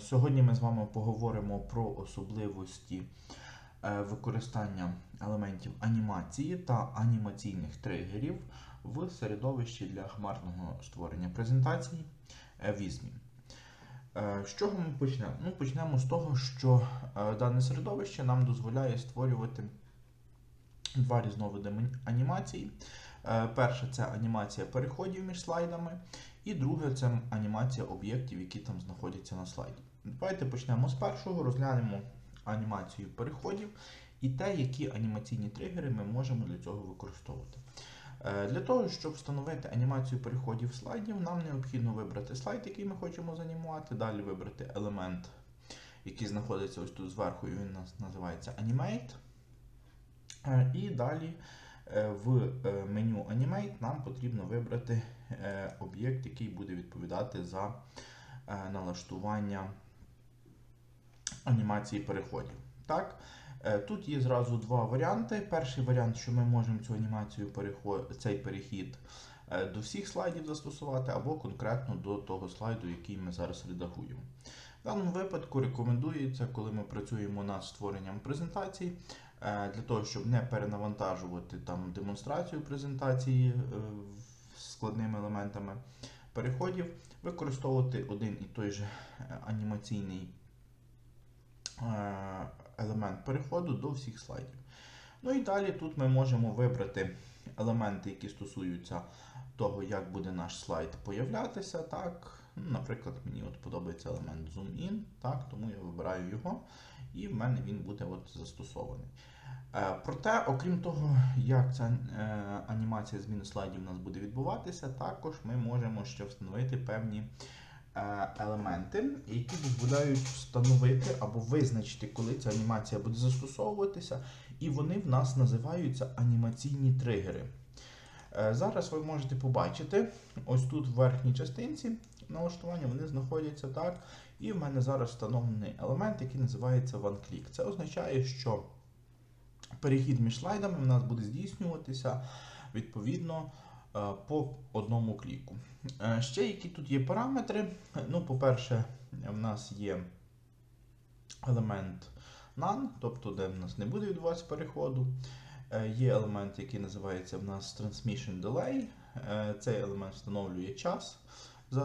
Сьогодні ми з вами поговоримо про особливості е, використання елементів анімації та анімаційних тригерів в середовищі для хмарного створення презентацій е, Vismi. Е, З чого ми почнемо? Ну, почнемо з того, що дане середовище нам дозволяє створювати два різновиди ан- анімацій. Е, Перше це анімація переходів між слайдами, і друге це анімація об'єктів, які там знаходяться на слайді. Давайте почнемо з першого, розглянемо анімацію переходів і те, які анімаційні тригери ми можемо для цього використовувати. Е, Для того, щоб встановити анімацію переходів слайдів, нам необхідно вибрати слайд, який ми хочемо занімувати, далі вибрати елемент, який знаходиться ось тут зверху, і він називається Animate. Е, І далі е, в меню Animate нам потрібно вибрати об'єкт, який буде відповідати за налаштування анімації переходів. Так? Е, Тут є зразу два варіанти. Перший варіант, що ми можемо цю анімацію цей перехід е, до всіх слайдів застосувати, або конкретно до того слайду, який ми зараз редагуємо. В даному випадку рекомендується, коли ми працюємо над створенням презентацій, е, для того, щоб не перенавантажувати там демонстрацію презентації складними елементами переходів, використовувати один і той же анімаційний елемент переходу до всіх слайдів. Ну і далі тут ми можемо вибрати елементи, які стосуються того, як буде наш слайд появлятися. Так. Ну, Наприклад, мені от подобається елемент Zoom In, так, тому я вибираю його, і в мене він буде от застосований. Е, Проте, окрім того, як ця е, анімація зміни слайдів у нас буде відбуватися, також ми можемо ще встановити певні елементи, які дозволяють встановити або визначити, коли ця анімація буде застосовуватися, і вони в нас називаються анімаційні тригери. Е, Зараз ви можете побачити, ось тут в верхній частинці налаштування вони знаходяться так. І в мене зараз встановлений елемент, який називається OneClick. Це означає, що перехід між слайдами в нас буде здійснюватися відповідно е, по одному кліку. Е, Ще які тут є параметри. Ну, по-перше, в нас є елемент None, тобто де в нас не буде відбуватися переходу. Е, Є елемент, який називається в нас Transmission Delay. Е, Цей елемент встановлює час, е,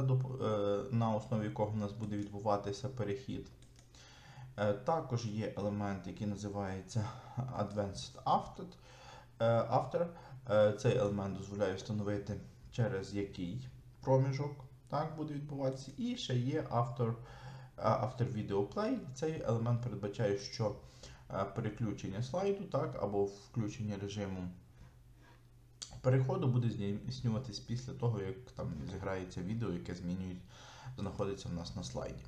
на основі якого в нас буде відбуватися перехід. Е, Також є елемент, який називається Advanced After. Е, After. Е, Цей елемент дозволяє встановити, через який проміжок так, буде відбуватися. І ще є After, е, after Play. Цей елемент передбачає, що е, переключення слайду так, або включення режиму переходу буде здійснюватись після того, як там зіграється відео, яке змінюють, знаходиться в нас на слайді.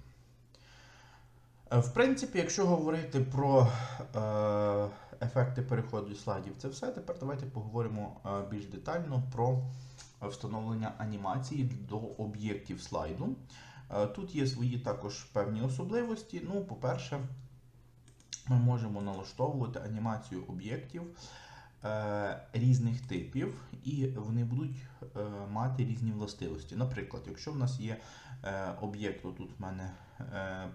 Е, В принципі, якщо говорити про е, ефекти переходу слайдів, це все. Тепер давайте поговоримо е, більш детально про встановлення анімації до об'єктів слайду. Тут є свої також певні особливості. Ну, по-перше, ми можемо налаштовувати анімацію об'єктів різних типів, і вони будуть мати різні властивості. Наприклад, якщо в нас є об'єкт, тут в мене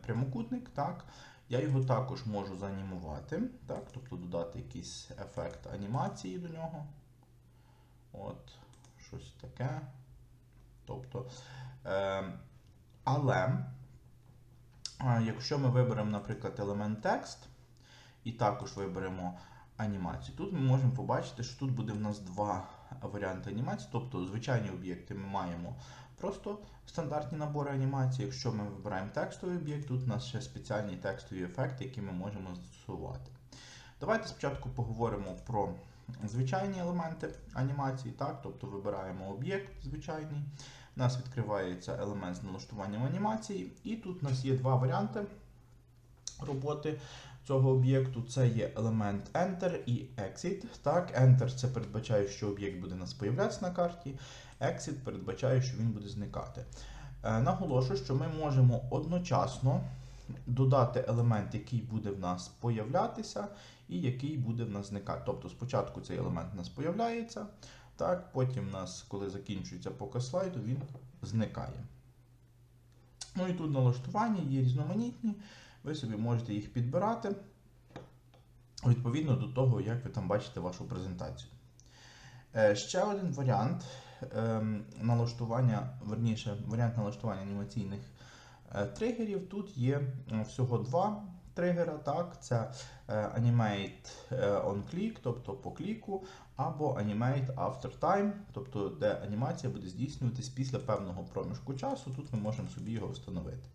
прямокутник, так, я його також можу заанімувати, так, тобто додати якийсь ефект анімації до нього. От, щось таке. Тобто, е, але е, якщо ми виберемо, наприклад, елемент текст, і також виберемо анімацію. Тут ми можемо побачити, що тут буде в нас два варіанти анімації. Тобто звичайні об'єкти ми маємо просто стандартні набори анімації. Якщо ми вибираємо текстовий об'єкт, тут у нас ще спеціальні текстові ефекти, які ми можемо застосувати. Давайте спочатку поговоримо про звичайні елементи анімації. Так? Тобто вибираємо об'єкт звичайний. У нас відкривається елемент з налаштуванням анімації, і тут у нас є два варіанти роботи цього об'єкту. Це є елемент Enter і Exit. Так, Enter це передбачає, що об'єкт буде нас появлятися на карті. Exit передбачає, що він буде зникати. Е, Наголошую, що ми можемо одночасно додати елемент, який буде в нас появлятися, і який буде в нас зникати. Тобто спочатку цей елемент у нас появляється, так, потім у нас, коли закінчується показ слайду, він зникає. Ну і тут налаштування є різноманітні, ви собі можете їх підбирати відповідно до того, як ви там бачите вашу презентацію. Е, Ще один варіант ем, налаштування, верніше, варіант налаштування анімаційних е, тригерів. Тут є всього два тригера. Так, це е, Animate е, on click, тобто по кліку, або Animate After Time, тобто де анімація буде здійснюватись після певного проміжку часу. Тут ми можемо собі його встановити.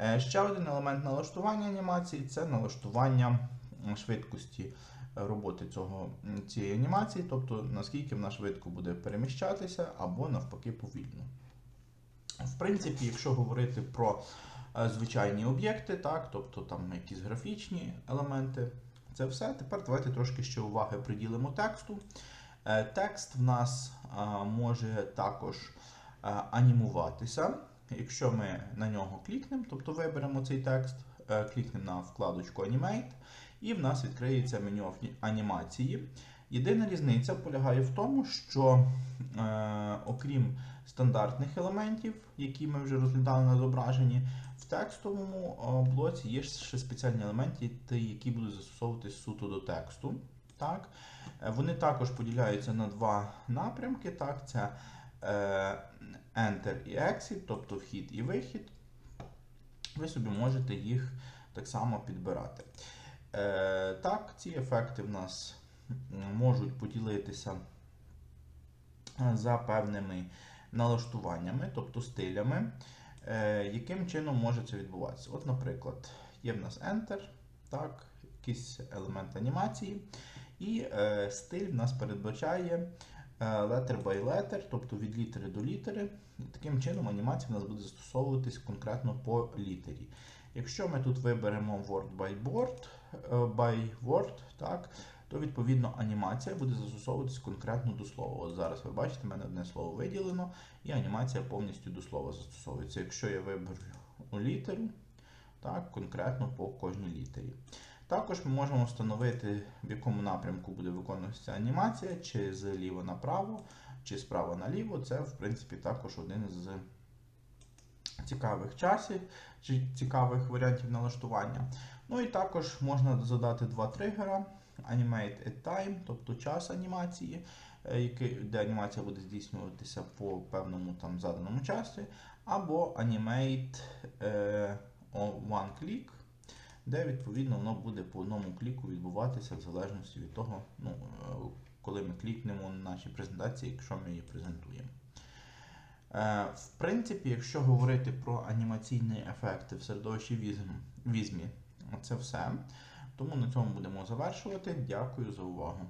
Е, Ще один елемент налаштування анімації це налаштування швидкості роботи цього, цієї анімації, тобто наскільки вона швидко буде переміщатися, або навпаки повільно. В принципі, якщо говорити про е, звичайні об'єкти, так, тобто там якісь графічні елементи, це все. Тепер давайте трошки ще уваги приділимо тексту. Е, Текст в нас може також анімуватися. Якщо ми на нього клікнемо, тобто виберемо цей текст, е, клікнемо на вкладочку Animate, і в нас відкриється меню анімації. Єдина різниця полягає в тому, що е, окрім стандартних елементів, які ми вже розглядали на зображенні, в текстовому е, блоці є ще спеціальні елементи, які будуть застосовуватись суто до тексту. Так? Е, Вони також поділяються на два напрямки. Так? Це Enter і Exit, тобто вхід і вихід. Ви собі можете їх так само підбирати. Е, так, ці ефекти в нас можуть поділитися е, за певними налаштуваннями, тобто стилями. Е, яким чином може це відбуватися? От, наприклад, є в нас Enter, так, якийсь елемент анімації, і е, стиль в нас передбачає е, letter by letter, тобто від літери до літери. Таким чином анімація в нас буде застосовуватись конкретно по літері. Якщо ми тут виберемо word by board, е, by word, так, то відповідно анімація буде застосовуватись конкретно до слова. От зараз ви бачите, в мене одне слово виділено, і анімація повністю до слова застосовується. Якщо я виберу літеру, так, конкретно по кожній літері. Також ми можемо встановити, в якому напрямку буде виконуватися анімація, чи зліва направо, чи справа наліво. Це, в принципі, також один з цікавих часів, чи цікавих варіантів налаштування. Ну і також можна задати два тригера. Animate at time, тобто час анімації, е, де анімація буде здійснюватися по певному там заданому часі, або Animate е, on one click, де відповідно воно буде по одному кліку відбуватися в залежності від того, ну, е, коли ми клікнемо на наші презентації, якщо ми її презентуємо. Е, В принципі, якщо говорити про анімаційні ефекти в середовищі візмі, це все. Тому на цьому будемо завершувати. Дякую за увагу.